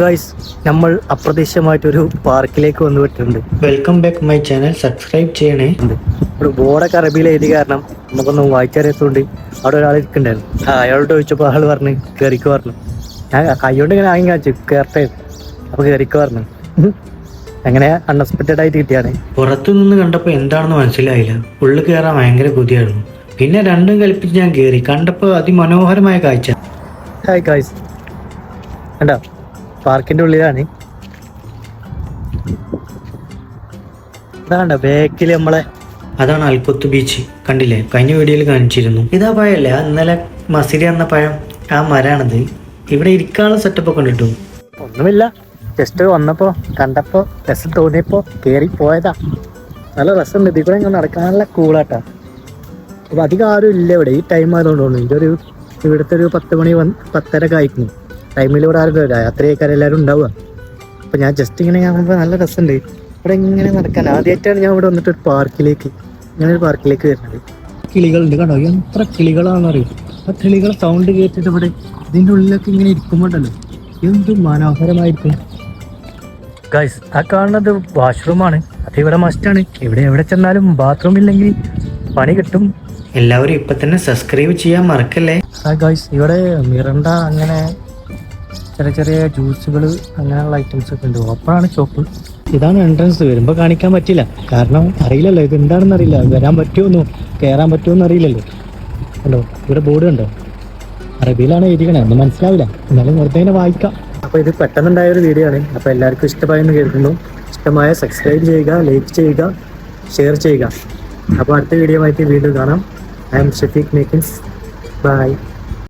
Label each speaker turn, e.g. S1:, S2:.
S1: Guys നമ്മൾ അപ്രതീക്ഷിതമായിട്ടൊരു പാർക്കിലേക്ക് വന്നു വന്നുവിട്ടിട്ടുണ്ട്
S2: welcome back my channel subscribe ചെയ്യണേ.
S1: ഒരു ബോർഡൊക്കെ അറബിയിൽ എഴുതി കാരണം നമുക്കൊന്നും വായിച്ചറിയാത്തതുകൊണ്ട് അവിടെ ഒരാൾ ഇരിക്കണ്ടായിരുന്നു ആ അയാളോട് ചോദിച്ചപ്പോൾ ആൾ പറഞ്ഞ് കയറിക്ക് പറഞ്ഞു. ഞാൻ കൈകൊണ്ട് ഇങ്ങനെ ആങ്ങി കാണിച്ചു കയറട്ടെ അപ്പൊ കയറിക്ക് പറഞ്ഞു. അങ്ങനെ അൺഎക്സ്പെക്റ്റഡ് ആയിട്ട് കിട്ടിയാണ്.
S2: പുറത്തു നിന്ന് കണ്ടപ്പോൾ എന്താണെന്ന് മനസ്സിലായില്ല. ഉള്ളിൽ കയറാൻ ഭയങ്കര കൊതിയായിരുന്നു. പിന്നെ രണ്ടും കൽപ്പിച്ച് ഞാൻ കയറി കണ്ടപ്പോൾ അതിമനോഹരമായ കാഴ്ച.
S1: ഹായ് ഗൈസ് കണ്ടോ? പാർക്കിന്റെ ഉള്ളിലാണ്. ഇതാണ്ട ബാക്കിൽ നമ്മളെ
S2: അതാണ് അൽക്കൊത്ത് ബീച്ച് കണ്ടില്ലേ? കഴിഞ്ഞ വീഡിയോയിൽ കാണിച്ചിരുന്നു. ഇതാ പഴയല്ലേ? ഇന്നലെ മസിരി എന്ന പഴം ആ മരാണത്. ഇവിടെ ഇരിക്കാനുള്ള സെറ്റപ്പ് ഒക്കെ കണ്ടിട്ടു
S1: ഒന്നുമില്ല. ജസ്റ്റ് വന്നപ്പോ കണ്ടപ്പോ രസം തോന്നിയപ്പോ കേറി പോയതാ. നല്ല രസം ഇതിൽ കൂടെ ഇങ്ങനെ നടക്കാൻ നല്ല കൂളാട്ടാ അപ്പൊ അധികം ആരും ഇല്ല ഇവിടെ. ഈ ടൈം ആയതുകൊണ്ട് തോന്നുന്നു ഇതൊരു ഇവിടുത്തെ ഒരു പത്ത് മണി വന്ന് പത്തരക്കെ ആയിരുന്നു ടൈമിൽ ഇവിടെ ആരും രാത്രിയൊക്കെ എല്ലാവരും ഉണ്ടാവുക. അപ്പം ഞാൻ ജസ്റ്റ് ഇങ്ങനെ കാണുമ്പോൾ നല്ല രസമുണ്ട് ഇവിടെ ഇങ്ങനെ നടക്കാൻ. ആദ്യമായിട്ടാണ് ഞാൻ ഇവിടെ വന്നിട്ട് ഒരു പാർക്കിലേക്ക് ഇങ്ങനെ ഒരു പാർക്കിലേക്ക് വരുന്നത്. കിളികളുണ്ട് കണ്ടോ? എത്ര കിളികളാണെന്ന് അറിയും ആ കിളികളെ സൗണ്ട് കേട്ടിട്ട് ഇവിടെ ഇതിന്റെ ഉള്ളിലൊക്കെ ഇങ്ങനെ ഇരിക്കുമ്പോണ്ടല്ലോ എന്ത് മനോഹരമായിരിക്കും. ഗൈസ് ആ കാണുന്നത് വാഷ്റൂമാണ് അത് ഇവിടെ മസ്റ്റാണ് ഇവിടെ എവിടെ ചെന്നാലും ബാത്റൂം ഇല്ലെങ്കിൽ പണി കിട്ടും.
S2: എല്ലാവരും ഇപ്പൊ തന്നെ സബ്സ്ക്രൈബ് ചെയ്യാൻ മറക്കല്ലേ?
S1: ആ ഗൈസ് ഇവിടെ മിറണ്ട അങ്ങനെ ചെറിയ ചെറിയ ജ്യൂസുകൾ അങ്ങനെയുള്ള ഐറ്റംസ് ഒക്കെ ഉണ്ട്. ഓപ്പണാണ് ഷോപ്പ് ഇതാണ് എൻട്രൻസ് വരുമ്പോൾ കാണിക്കാൻ പറ്റില്ല. കാരണം അറിയില്ലല്ലോ ഇത് എന്താണെന്ന് അറിയില്ല. വരാൻ പറ്റുമോ കയറാൻ പറ്റുമോന്ന് അറിയില്ലല്ലോ. ഉണ്ടോ ഇവിടെ ബോർഡ് ഉണ്ടോ അറബിയിലാണ് എഴുതിക്കണേ ഒന്നും മനസ്സിലാവില്ല. എന്നാലും വെറുതെ വായിക്കാം. അപ്പോൾ ഇത് പെട്ടെന്നുണ്ടായ ഒരു വീഡിയോ ആണ്. അപ്പോൾ എല്ലാവർക്കും ഇഷ്ടമായെന്ന് കേൾക്കുന്നു ഇഷ്ടമായ സബ്സ്ക്രൈബ് ചെയ്യുക ലൈക്ക് ചെയ്യുക ഷെയർ ചെയ്യുക. അപ്പോൾ അടുത്ത വീഡിയോ ആയിട്ട് വീണ്ടും കാണാം. ഐ എം ഷഫീഖ് മേക്കിൻസ് ബൈ